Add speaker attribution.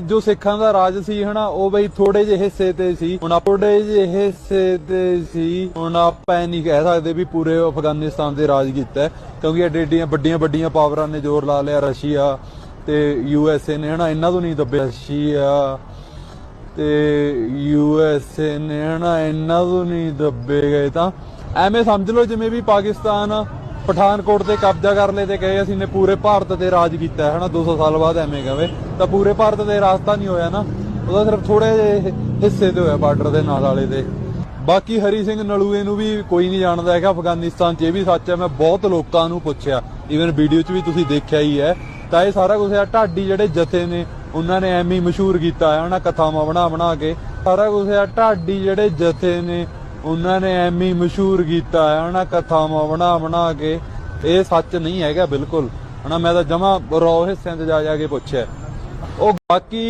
Speaker 1: ਜੋ ਸਿੱਖਾਂ ਦਾ ਰਾਜ ਸੀ ਹਨਾ, ਉਹ ਬਈ ਥੋੜੇ ਜਿਹੇ ਹਿੱਸੇ ਤੇ ਸੀ। ਹੁਣ ਥੋੜੇ ਜਿਹੇ ਹਿੱਸੇ ਤੇ ਸੀ। ਹੁਣ ਆਪਾਂ ਨਹੀਂ ਕਹਿ ਸਕਦੇ ਵੀ ਪੂਰੇ ਅਫਗਾਨਿਸਤਾਨ ਤੇ ਰਾਜ ਕੀਤਾ। ਕਿਉਂਕਿ ਏਡੀ ਵੱਡੀਆਂ ਵੱਡੀਆਂ ਪਾਵਰਾਂ ਨੇ ਜ਼ੋਰ ਲਾ ਲਿਆ ਰਸ਼ੀਆ ਤੇ ਯੂ ਐਸ ਏ ਨੇ ਹਨਾ, ਇਹਨਾਂ ਤੋਂ ਨਹੀਂ ਦੱਬੇ ਰਸ਼ੀਆ ਤੇ ਯੂ ਐਸ ਏ ਨੇ ਹਨਾ, ਇਹਨਾਂ ਤੋਂ ਨਹੀਂ ਦੱਬੇ ਗਏ ਤਾਂ। ਐਵੇਂ ਸਮਝ ਲਓ ਜਿਵੇਂ ਵੀ ਪਾਕਿਸਤਾਨ ਪਠਾਨਕੋਟ ਤੇ ਕਬਜ਼ਾ ਕਰ ਲਏ ਤੇ ਕਹੇ ਅਸੀਂ ਨੇ ਪੂਰੇ ਭਾਰਤ ਤੇ ਰਾਜ ਕੀਤਾ ਹੈ ਹਨਾ 200 ਸਾਲ ਬਾਅਦ ਐਵੇਂ ਕਹਵੇ ਤਾਂ ਪੂਰੇ ਭਾਰਤ ਤੇ ਰਾਜ ਤਾਂ ਨਹੀਂ ਹੋਇਆ ਨਾ, ਉਹਦਾ ਸਿਰਫ ਥੋੜੇ ਜਿਹੇ ਹਿੱਸੇ ਤੇ ਹੋਇਆ ਬਾਰਡਰ ਦੇ ਨਾਲ ਵਾਲੇ ਤੇ ਬਾਕੀ ਹਰੀ ਸਿੰਘ ਨਲੂਏ ਨੂੰ ਵੀ ਕੋਈ ਨਹੀਂ ਜਾਣਦਾ ਹੈਗਾ, ਅਫਗਾਨਿਸਤਾਨ 'ਚ ਇਹ ਵੀ ਸੱਚ ਹੈ, ਮੈਂ ਬਹੁਤ ਲੋਕਾਂ ਨੂੰ ਪੁੱਛਿਆ ਈਵਨ ਵੀਡੀਓ 'ਚ ਵੀ ਤੁਸੀਂ ਦੇਖਿਆ ਹੀ ਹੈ। ਤਾਂ ਇਹ ਸਾਰਾ ਕੁਝ ਆ, ਢਾਡੀ ਜਿਹੜੇ ਜਥੇ ਨੇ, ਉਹਨਾਂ ਨੇ ਐਵੇਂ ਹੀ ਮਸ਼ਹੂਰ ਕੀਤਾ ਹੈ ਉਹਨਾਂ ਕਥਾਵਾਂ ਬਣਾ ਬਣਾ ਕੇ। ਸਾਰਾ ਕੁਝ ਆ, ਢਾਡੀ ਜਿਹੜੇ ਜਥੇ ਨੇ ਉਹਨਾਂ ਨੇ ਐਵੇਂ ਮਸ਼ਹੂਰ ਕੀਤਾ ਹੈ ਉਹਨਾਂ ਕਥਾਵਾਂ ਬਣਾ ਬਣਾ ਕੇ। ਇਹ ਸੱਚ ਨਹੀਂ ਹੈਗਾ, ਬਿਲਕੁਲ। ਹਨਾ, ਮੈਂ ਤਾਂ ਜਮਾ ਰੌ ਹਿੱਸਿਆਂ 'ਚ ਜਾ ਜਾ ਕੇ ਪੁੱਛਿਆ। ਉਹ ਬਾਕੀ